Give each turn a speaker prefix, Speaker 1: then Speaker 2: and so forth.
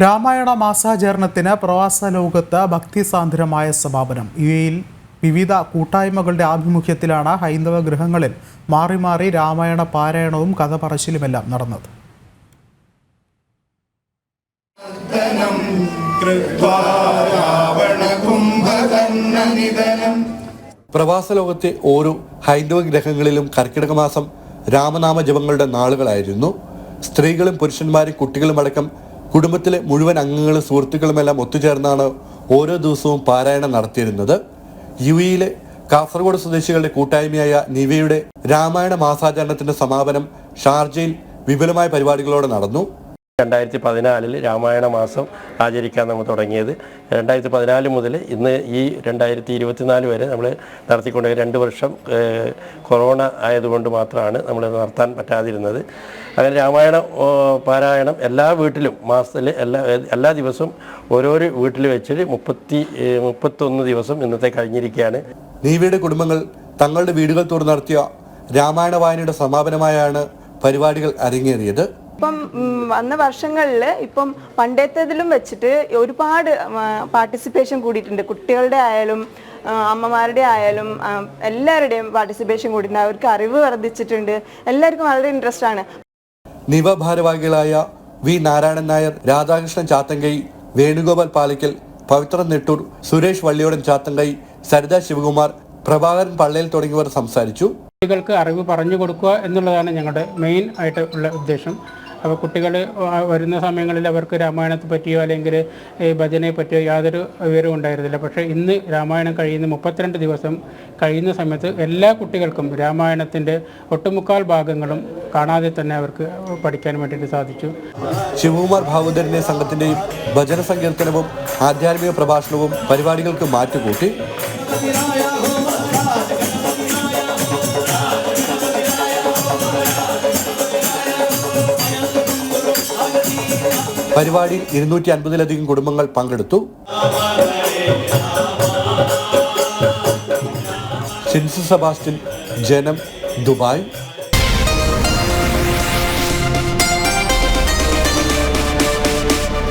Speaker 1: രാമായണ മാസാചരണത്തിന് പ്രവാസ ലോകത്ത് ഭക്തിസാന്ദ്രമായ സമാപനം. ഇവയിൽ വിവിധ കൂട്ടായ്മകളുടെ ആഭിമുഖ്യത്തിലാണ് ഹൈന്ദവ ഗൃഹങ്ങളിൽ മാറി മാറി രാമായണ പാരായണവും കഥ പറച്ചിലുമെല്ലാം നടന്നത്
Speaker 2: പ്രവാസ ലോകത്തെ ഓരോ ഹൈന്ദവ ഗ്രഹങ്ങളിലും കർക്കിടക മാസം രാമനാമ ജപങ്ങളുടെ നാളുകളായിരുന്നു. സ്ത്രീകളും പുരുഷന്മാരും കുട്ടികളും അടക്കം കുടുംബത്തിലെ മുഴുവൻ അംഗങ്ങളും സുഹൃത്തുക്കളുമെല്ലാം ഒത്തുചേർന്നാണ് ഓരോ ദിവസവും പാരായണം നടത്തിയിരുന്നത്. യു ഇയിലെ കാസർഗോഡ് സ്വദേശികളുടെ കൂട്ടായ്മയായ നിവയുടെ രാമായണ മാസാചരണത്തിന്റെ സമാപനം ഷാർജയിൽ വിപുലമായ പരിപാടികളോടെ നടന്നു.
Speaker 3: രണ്ടായിരത്തി പതിനാലിൽ രാമായണ മാസം ആചരിക്കാൻ നമ്മൾ തുടങ്ങിയത്. രണ്ടായിരത്തി പതിനാല് മുതൽ ഇന്ന് ഈ രണ്ടായിരത്തി ഇരുപത്തിനാല് വരെ നമ്മൾ നടത്തിക്കൊണ്ട് രണ്ട് വർഷം കൊറോണ ആയതുകൊണ്ട് മാത്രമാണ് നമ്മൾ നടത്താൻ പറ്റാതിരുന്നത്. അങ്ങനെ രാമായണ പാരായണം എല്ലാ വീട്ടിലും മാസത്തിൽ എല്ലാ എല്ലാ ദിവസവും ഓരോരോ വീട്ടിൽ വെച്ചിട്ട് മുപ്പത്തി മുപ്പത്തൊന്ന് ദിവസം ഇന്നത്തെ കഴിഞ്ഞിരിക്കുകയാണ്.
Speaker 2: ദേവിയുടെ കുടുംബങ്ങൾ തങ്ങളുടെ വീടുകൾ തോറും നടത്തിയ രാമായണ വായനയുടെ സമാപനമായാണ് പരിപാടികൾ അരങ്ങേറിയത്.
Speaker 4: ഇപ്പം വന്ന വർഷങ്ങളിൽ ഇപ്പം പണ്ടത്തേതിലും വെച്ചിട്ട് ഒരുപാട് പാർട്ടിസിപ്പേഷൻ കൂടിയിട്ടുണ്ട്. കുട്ടികളുടെ ആയാലും അമ്മമാരുടെ ആയാലും എല്ലാവരുടെയും പാർട്ടിസിപ്പേഷൻ കൂടിയിട്ടുണ്ട്. അവർക്ക് അറിവ് വർദ്ധിച്ചിട്ടുണ്ട്. എല്ലാവർക്കും വളരെ ഇൻട്രസ്റ്റ് ആണ്.
Speaker 2: നിവ ഭാരവാഹികളായ വി നാരായണൻ നായർ രാധാകൃഷ്ണൻ ചാത്തങ്കൈ വേണുഗോപാൽ പാലിക്കൽ പവിത്ര നെട്ടൂർ സുരേഷ് വള്ളിയോടൻ ചാത്തങ്കൈ സരിത ശിവകുമാർ പ്രഭാകരൻ പള്ളയിൽ തുടങ്ങിയവർ സംസാരിച്ചു.
Speaker 5: കുട്ടികൾക്ക് അറിവ് പറഞ്ഞു കൊടുക്കുക എന്നുള്ളതാണ് ഞങ്ങളുടെ മെയിൻ ആയിട്ട് ഉള്ള ഉദ്ദേശം. അപ്പോൾ കുട്ടികൾ വരുന്ന സമയങ്ങളിൽ അവർക്ക് രാമായണത്തെ പറ്റിയോ അല്ലെങ്കിൽ ഈ ഭജനയെ പറ്റിയോ യാതൊരു വിവരവും ഉണ്ടായിരുന്നില്ല. പക്ഷേ ഇന്ന് രാമായണം കഴിയുന്ന മുപ്പത്തിരണ്ട് ദിവസം കഴിയുന്ന സമയത്ത് എല്ലാ കുട്ടികൾക്കും രാമായണത്തിന്റെ ഒട്ടുമുക്കാൽ ഭാഗങ്ങളും കാണാതെ തന്നെ അവർക്ക് പഠിക്കാൻ വേണ്ടിയിട്ട് സാധിച്ചു.
Speaker 2: ശിവകുമാർ ഭാവുദരന്റെ സംഘത്തിന്റെയും ഭജന സങ്കീർത്തനവും ആധ്യാത്മിക പ്രഭാഷണവും പരിപാടികൾക്ക് മാറ്റുകൂട്ടി. പരിപാടിയിൽ ഇരുന്നൂറ്റി അൻപതിലധികം കുടുംബങ്ങൾ പങ്കെടുത്തു. സിൻസ് സെബാസ്റ്റ്യൻ ജനം ദുബായ്.